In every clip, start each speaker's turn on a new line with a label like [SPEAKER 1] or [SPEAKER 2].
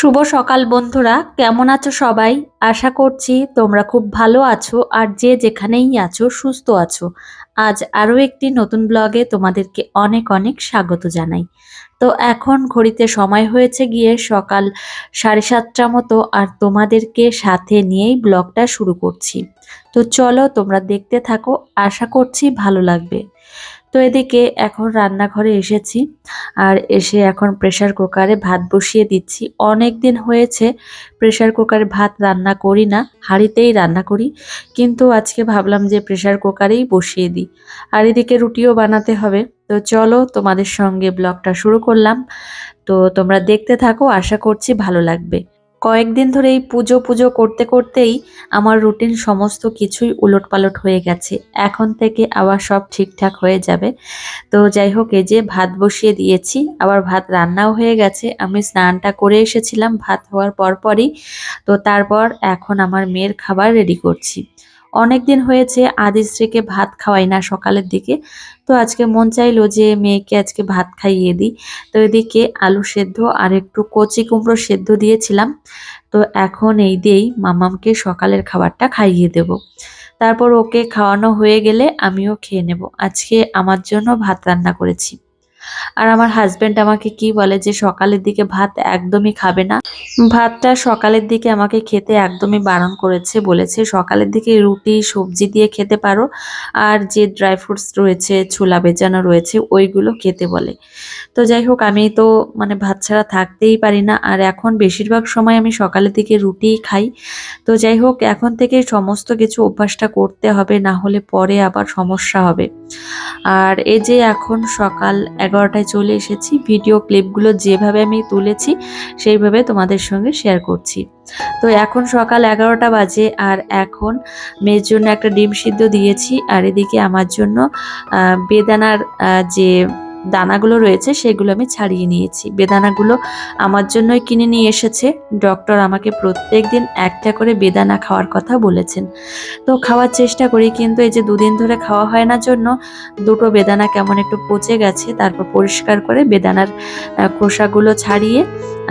[SPEAKER 1] শুভ সকাল বন্ধুরা, কেমন আছো সবাই? আশা করছি তোমরা খুব ভালো আছো আর যে যেখানেই আছো সুস্থ আছো। আজ আরও একটি নতুন ব্লগে তোমাদেরকে অনেক অনেক স্বাগত জানাই। তো এখন ঘড়িতে সময় হয়েছে গিয়ে সকাল সাড়ে সাতটা মতো আর তোমাদেরকে সাথে নিয়েই ব্লগটা শুরু করছি। তো চলো তোমরা দেখতে থাকো, আশা করছি ভালো লাগবে। তো এদিকে এখন রান্নাঘরে এসেছি আর এসে এখন প্রেশার কুকারে ভাত বসিয়ে দিচ্ছি। অনেক দিন হয়েছে প্রেশার কুকারে ভাত রান্না করি না, হাঁড়িতেই রান্না করি। কিন্তু আজকে ভাবলাম যে প্রেশার কুকারেই বসিয়ে দিই। আর এদিকে রুটিও বানাতে হবে। তো চলো তোমাদের সঙ্গে ব্লগটা শুরু করলাম। তো তোমরা দেখতে থাকো, আশা করছি ভালো লাগবে। কয়েকদিন ধরে এই পুজো পুজো করতে করতেই আমার রুটিন সমস্ত কিছুই উলটপালট হয়ে গেছে। এখন থেকে আবার সব ঠিকঠাক হয়ে যাবে। তো যাই হোক, এই যে ভাত বসিয়ে দিয়েছি। আবার ভাত রান্নাও হয়ে গেছে। আমি স্নানটা করে এসেছিলাম। ভাত হওয়ার পরপরই। তো তারপর এখন আমার মেয়ের খাবার রেডি করছি। অনেক দিন হয়েছে আদিশ্রীকে ভাত খাওয়াই না সকালের দিকে। তো আজকে মন চাইলো যে মেয়েকে আজকে ভাত খাইয়ে দিই। তো এদিকে আলু সেদ্ধ আর একটু কচি কুমড়ো সেদ্ধ দিয়েছিলাম। তো এখন এই দিয়েই মামামকে সকালের খাবারটা খাইয়ে দেব। তারপর ওকে খাওয়ানো হয়ে গেলে আমিও খেয়ে নেব। আজকে আমার জন্য ভাত রান্না করেছি। আর আমার হাজব্যান্ড আমাকে কি বলে যে সকালের দিকে ভাত একদমই খাবে না। ভাতটা সকালের দিকে আমাকে খেতে একদমই বারণ করেছে, বলেছে সকালের দিকে রুটি, সবজি দিয়ে খেতে পারো, আর যে ড্রাই ফ্রুটস রয়েছে, ছোলা বেচানো রয়েছে, ওইগুলো খেতে বলে। তো যাই হোক, আমি তো মানে ভাত ছাড়া থাকতেই পারি না, আর এখন বেশিরভাগ সময় আমি সকালের দিকে রুটিই খাই। তো যাই হোক, এখন থেকে সমস্ত কিছু অভ্যাসটা করতে হবে, না হলে পরে আবার সমস্যা হবে। আর এই যে এখন সকাল এগারোটায় চলে এসেছি ভিডিও ক্লিপগুলো যেভাবে আমি তুলেছি, সেইভাবে তোমাদের সঙ্গে শেয়ার করছি। তো এখন সকাল এগারোটা বাজে আর এখন মেয়ের জন্য একটা ডিম সিদ্ধ দিয়েছি আর এদিকে আমার জন্য বেদানার যে দানাগুলো রয়েছে, সেগুলো আমি ছাড়িয়ে নিয়েছি। বেদানাগুলো আমার জন্যই কিনে নিয়ে এসেছে। ডক্টর আমাকে প্রত্যেক দিন একটা করে বেদানা খাওয়ার কথা বলেছেন। তো খাওয়ার চেষ্টা করি, কিন্তু এই যে দুদিন ধরে খাওয়া হয় না জন্য দুটো বেদানা কেমন একটু পচে গেছে, তারপর পরিষ্কার করে বেদানার খোসাগুলো ছাড়িয়ে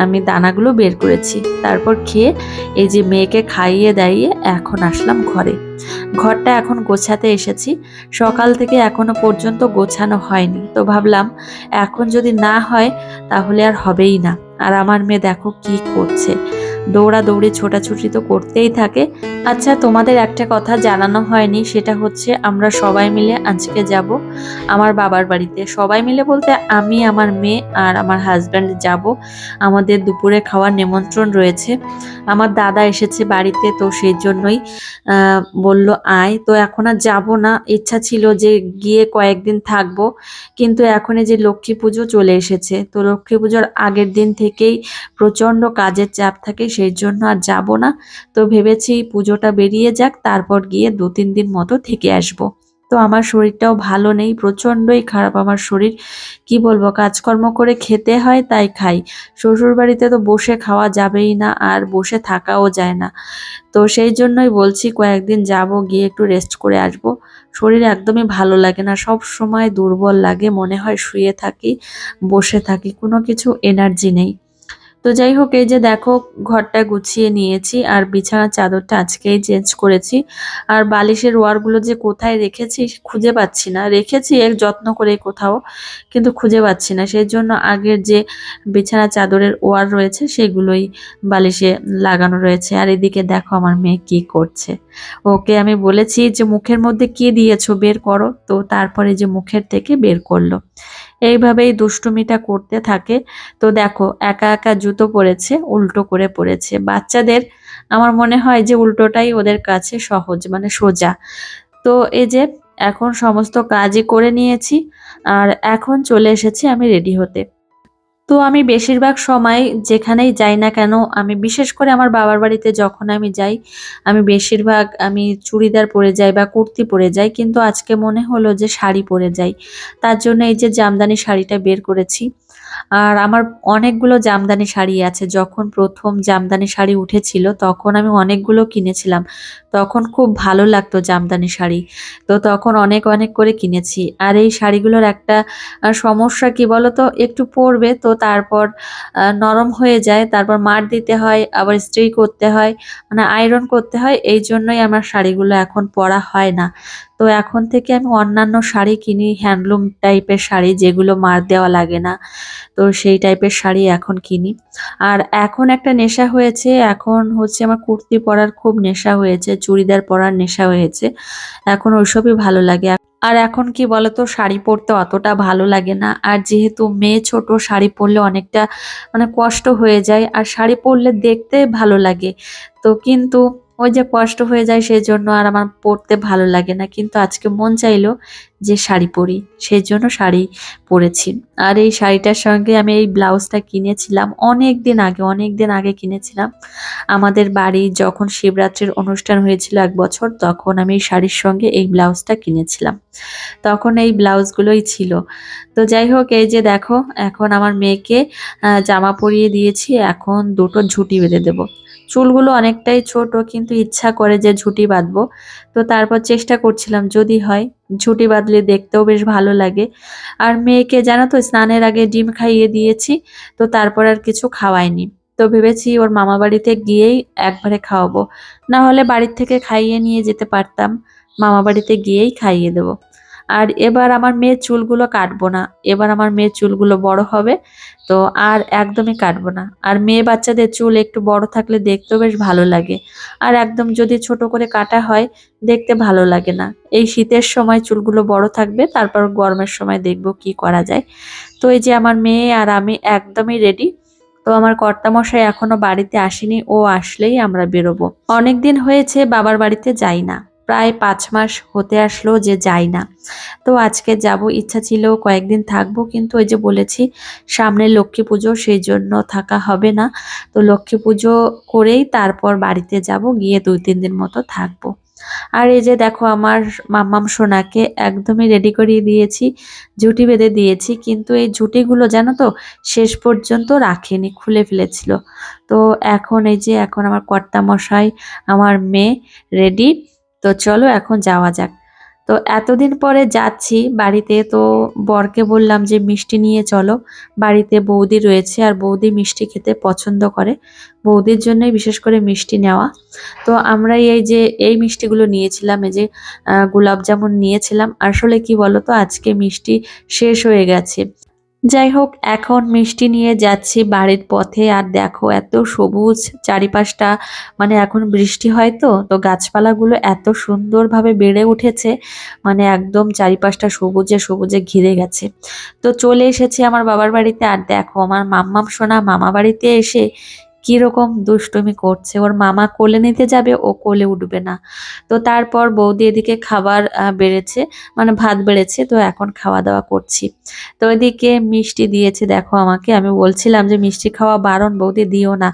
[SPEAKER 1] আমি দানাগুলো বের করেছি। তারপর খেয়ে এই যে মেয়েকে খাইয়ে দাইয়ে এখন আসলাম ঘরে। ঘরটা এখন গোছাতে এসেছি। সকাল থেকে এখনও পর্যন্ত গোছানো হয়নি। তো ভাবলাম, এখন যদি না হয়, তাহলে আর হবেই না। আর আমার মেয়ে দেখো কি করছে। দৌড়াদৌড়ি, ছোটাছুটি তো করতেই থাকে। আচ্ছা তোমাদের একটা কথা জানানো হয়নি, সেটা হচ্ছে আমরা সবাই মিলে আজকে যাব আমার বাবার বাড়িতে। সবাই মিলে বলতে আমি, আমার মেয়ে আর আমার হাজব্যান্ড যাব। আমাদের দুপুরে খাওয়ার নিমন্ত্রণ রয়েছে। আমার দাদা এসেছে বাড়িতে, তো সেই জন্যই বলল, আয়। তো এখন আর যাব না। ইচ্ছা ছিল যে গিয়ে কয়েকদিন থাকব, কিন্তু এখন যে লক্ষ্মী পুজো চলে এসেছে, তো লক্ষ্মী পুজোর আগের দিন থেকেই প্রচণ্ড কাজের চাপ থাকে, সেই জন্য আর যাব না। তো ভেবেছি পুজোটা বেরিয়ে যাক, তারপর গিয়ে দু তিন দিন মতো থেকে আসব। তো আমার শরীরটাও ভালো নেই, প্রচণ্ডই খারাপ। আমার শরীর, কি বলব, কাজকর্ম করে খেতে হয় তাই খাই। শ্বশুর বাড়িতে তো বসে খাওয়া যাবেই না, আর বসে থাকাও যায় না। তো সেই জন্যই বলছি কয়েকদিন যাব, গিয়ে একটু রেস্ট করে আসব। শরীর একদমই ভালো লাগে না, সব সময় দুর্বল লাগে, মনে হয় শুয়ে থাকি, বসে থাকি, কোনো কিছু এনার্জি নেই। তো যাই হোক, এই যে দেখো, ঘরটা গুছিয়ে নিয়েছি আর বিছানার চাদরটা আজকেই চেঞ্জ করেছি। আর বালিশের ওয়ারগুলো যে কোথায় রেখেছি খুঁজে পাচ্ছি না। রেখেছি এক যত্ন করে কোথাও, কিন্তু খুঁজে পাচ্ছি না। সেই জন্য আগের যে বিছানা চাদরের ওয়ার রয়েছে, সেগুলোই বালিশে লাগানো রয়েছে। আর এদিকে দেখো আমার মেয়ে কি করছে। ওকে আমি বলেছি যে, মুখের মধ্যে কি দিয়েছ? বের করো। তো তারপরে যে মুখের থেকে বের করল। এইভাবেই দুষ্টুমিটা করতে থাকে। তো দেখো, একা একা জুতো পরেছে, উল্টো করে পড়েছে বাচ্চাদের আমার মনে হয় যে উল্টোটাই ওদের কাছে সহজ মানে সোজা। তো এই যে এখন সমস্ত কাজই করে নিয়েছি, আর এখন চলে এসেছি আমি রেডি হতে। তো আমি বেশিরভাগ সময় যেখানেই যাই না কেন, আমি বিশেষ করে আমার বাবার বাড়িতে যখন আমি যাই, আমি বেশিরভাগ আমি চুড়িদার পরে যাই বা কুর্তি পরে যাই, কিন্তু আজকে মনে হলো যে শাড়ি পরে যাই। তার জন্য এই যে জামদানি শাড়িটা বের করেছি আর আমার অনেকগুলো জামদানি শাড়ি আছে। যখন প্রথম জামদানি শাড়ি উঠেছিল, তখন আমি অনেকগুলো কিনেছিলাম। তখন খুব ভালো লাগতো জামদানি শাড়ি। তো তখন অনেক অনেক করে কিনেছি। আর এই শাড়িগুলোর একটা সমস্যা কি বলতো? একটু পরবে, তো তারপর নরম হয়ে যায়, তারপর মার দিতে হয়, আবার স্ত্রী করতে হয় মানে আয়রন করতে হয়, এই জন্যই আমার শাড়িগুলো এখন পরা হয় না। তো এখন থেকে আমি অন্যান্য শাড়ি কিনি, হ্যান্ডলুম টাইপের শাড়ি যেগুলো মার দেওয়া লাগে না। তো সেই টাইপের শাড়ি এখন কিনি। আর এখন একটা নেশা হয়েছে, এখন হচ্ছে আমার কুর্তি পরার খুব নেশা হয়েছে, চুড়িদার পরার নেশা হয়েছে। এখন ওইসবই ভালো লাগে। আর এখন কি বলতো, শাড়ি পরতে অতটা ভালো লাগে না। আর যেহেতু মেয়ে ছোট, শাড়ি পরলে অনেকটা মানে কষ্ট হয়ে যায়। আর শাড়ি পরলে দেখতে ভালো লাগে। তো কিন্তু ওই যে কষ্ট হয়ে যায় সেই জন্য আর আমার পরতে ভালো লাগে না। কিন্তু আজকে মন চাইলো যে শাড়ি পরি সেই জন্য শাড়ি পরেছি। আর এই শাড়িটার সঙ্গে আমি এই ব্লাউজটা কিনেছিলাম অনেক দিন আগে, অনেক দিন আগে কিনেছিলাম। আমাদের বাড়ি যখন শিবরাত্রির অনুষ্ঠান হয়েছিল এক বছর, তখন আমি এই শাড়ির সঙ্গে এই ব্লাউজটা কিনেছিলাম। তখন এই ব্লাউজগুলোই ছিল। তো যাই হোক, এই যে দেখো, এখন আমার মেয়েকে জামা পরিয়ে দিয়েছি, এখন দুটো ঝুঁটি বেঁধে দেবো। চুলগুলো অনেকটাই ছোট, কিন্তু ইচ্ছা করে যে ঝুঁটি বাঁধবো। তো তারপর চেষ্টা করছিলাম, যদি হয়, ঝুঁটি বাঁধলে দেখতেও বেশ ভালো লাগে। আর মেয়েকে, জানো তো, স্নানের আগে ডিম খাইয়ে দিয়েছি, তো তারপর আর কিছু খাওয়াইনি। তো ভেবেছি ওর মামা বাড়িতে গিয়েই একবারে খাওয়াবো। না হলে বাড়ির থেকে খাইয়ে নিয়ে যেতে পারতাম, মামা বাড়িতে গিয়েই খাইয়ে দেবো। আর এবার আমার মেয়ের চুলগুলো কাটবো না। এবার আমার মেয়ের চুলগুলো বড় হবে, তো আর একদমই কাটবো না। আর মেয়ে বাচ্চাদের চুল একটু বড় থাকলে দেখতেও বেশ ভালো লাগে। আর একদম যদি ছোট করে কাটা হয়, দেখতে ভালো লাগে না। এই শীতের সময় চুলগুলো বড় থাকবে, তারপর গরমের সময় দেখব কি করা যায়। তো এই যে আমার মেয়ে আর আমি একদমই রেডি তো আমার কর্তামশাই এখনও বাড়িতে আসেনি, ও আসলেই আমরা বেরোবো। অনেকদিন হয়েছে বাবার বাড়িতে যাই না। প্রায় পাঁচ মাস হতে আসলো যে যাই না। তো আজকে যাব, ইচ্ছা ছিল কয়েকদিন থাকব, কিন্তু ওই যে বলেছি, সামনে লক্ষ্মী পুজো, সেই জন্য থাকা হবে না। তো লক্ষ্মী পুজো করেই তারপর বাড়িতে যাব, গিয়ে দুই, তিন দিন মতো থাকব। আর এই যে দেখো, আমার মাম্মাম সোনাকে একদমই রেডি করিয়ে দিয়েছি ঝুঁটি বেঁধে দিয়েছি, কিন্তু এই ঝুঁটিগুলো জানো তো, শেষ পর্যন্ত রাখেনি, খুলে ফেলেছিল। তো এখন এই যে, এখন আমার কর্তা মশাই আমার মেয়ে রেডি তো চলো এখন যাওয়া যাক। তো এতদিন পরে যাচ্ছি বাড়িতে তো বরকে বললাম যে মিষ্টি নিয়ে চলো। বাড়িতে বৌদি রয়েছে আর বৌদি মিষ্টি খেতে পছন্দ করে। বৌদির জন্যই বিশেষ করে মিষ্টি নেওয়া। তো আমরা এই যে এই মিষ্টিগুলো নিয়েছিলাম এই যে আহ, গোলাপ জামুন নিয়েছিলাম। আসলে কি বলো তো আজকে মিষ্টি শেষ হয়ে গেছে। যাই হোক এখন মিষ্টি নিয়ে যাচ্ছি বাড়ির পথে। আর দেখো, এত সবুজ চারিপাশটা মানে এখন বৃষ্টি হয় তো তো গাছপালাগুলো এত সুন্দরভাবে বেড়ে উঠেছে মানে একদম চারিপাশটা সবুজে সবুজে ঘিরে গেছে। তো চলে এসেছি আমার বাবার বাড়িতে। আর দেখো, আমার মাম্মাম সোনা মামা বাড়িতে এসে কীরকম দুষ্টুমি করছে? ওর মামা কোলে নিতে যাবে, ও কোলে উঠবে না। তো তারপর বৌদি এদিকে খাবার বেড়েছে মানে ভাত বেড়েছে, তো এখন খাওয়া দাওয়া করছি। তো এদিকে মিষ্টি দিয়েছে, দেখো আমাকে, আমি বলছিলাম যে মিষ্টি খাওয়া বারণ, বৌদি দিও না।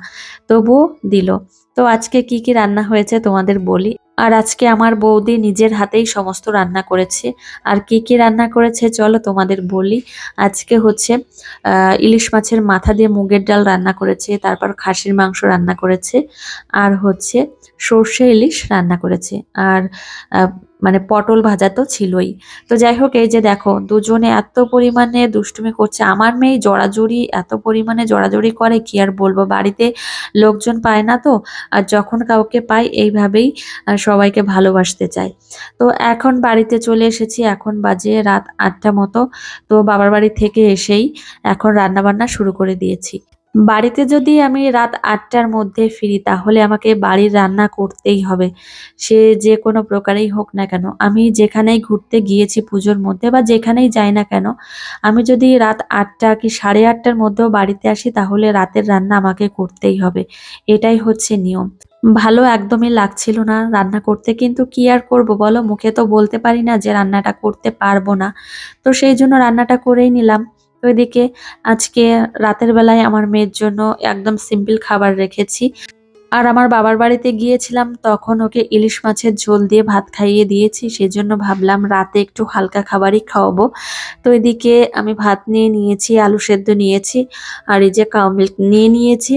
[SPEAKER 1] তবু দিল। তো আজকে কি কি রান্না হয়েছে তোমাদের বলি। আর আজকে আমার বৌদি নিজের হাতেই সমস্ত রান্না করেছে। আর কি কি রান্না করেছে চলো তোমাদের বলি। আজকে হচ্ছে ইলিশ মাছের মাথা দিয়ে মুগের ডাল রান্না করেছে, তারপর খাসির মাংস রান্না করেছে, আর হচ্ছে সর্ষে ইলিশ রান্না করেছে। আর মানে পটল ভাজা তো ছিলই। তো যাই হোক এই যে দেখো, দুজনে এত পরিমাণে দুষ্টুমি করছে। আমার মেয়ে জড়াজড়ি, এত পরিমাণে জড়াজড়ি করে, কি আর বলব? বাড়িতে লোকজন পায় না তো, আর যখন কাউকে পাই, এইভাবেই সবাইকে ভালোবাসতে চায়। তো এখন বাড়িতে চলে এসেছি, এখন বাজে রাত আটটা মতো। তো বাবার বাড়ি থেকে এসেই এখন রান্না বান্না শুরু করে দিয়েছি। বাড়িতে যদি আমি রাত আটটার মধ্যে ফিরি, তাহলে আমাকে বাড়ির রান্না করতেই হবে। সে যে কোনো প্রকারেই হোক না কেন, আমি যেখানেই ঘুরতে গিয়েছি পুজোর মধ্যে বা যেখানেই যাই না কেন, আমি যদি রাত আটটা কি সাড়ে আটটার মধ্যেও বাড়িতে আসি, তাহলে রাতের রান্না আমাকে করতেই হবে। এটাই হচ্ছে নিয়ম। ভালো একদমই লাগছিল না রান্না করতে, কিন্তু কি আর করব বলো? মুখে তো বলতে পারি না যে রান্নাটা করতে পারব না। তো সেই জন্য রান্নাটা করেই নিলাম। তো এদিকে আজকে রাতের বেলায় আমার মেয়ের জন্য একদম সিম্পল খাবার রেখেছি। আর আমার বাবার বাড়িতে গিয়েছিলাম, তখন ওকে ইলিশ মাছের ঝোল দিয়ে ভাত খাইয়ে দিয়েছি, সেজন্য ভাবলাম রাতে একটু হালকা খাবারই খাওয়াবো। তো এদিকে আমি ভাত নিয়ে নিয়েছি, আলু সেদ্ধ নিয়েছি, আর এই যে কাউ মিল্ক নিয়ে নিয়েছি।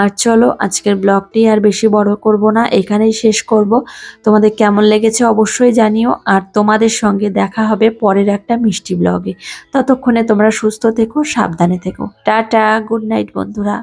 [SPEAKER 1] আর চলো, আজকের ব্লগটি আর বেশি বড় করব না, এখানেই শেষ করব। তোমাদের কেমন লেগেছে অবশ্যই জানিও, আর তোমাদের সঙ্গে দেখা হবে পরের একটা মিষ্টি ব্লগে। ততক্ষণে তোমরা সুস্থ থেকো, সাবধানে থেকো। টাটা, গুড নাইট বন্ধুরা।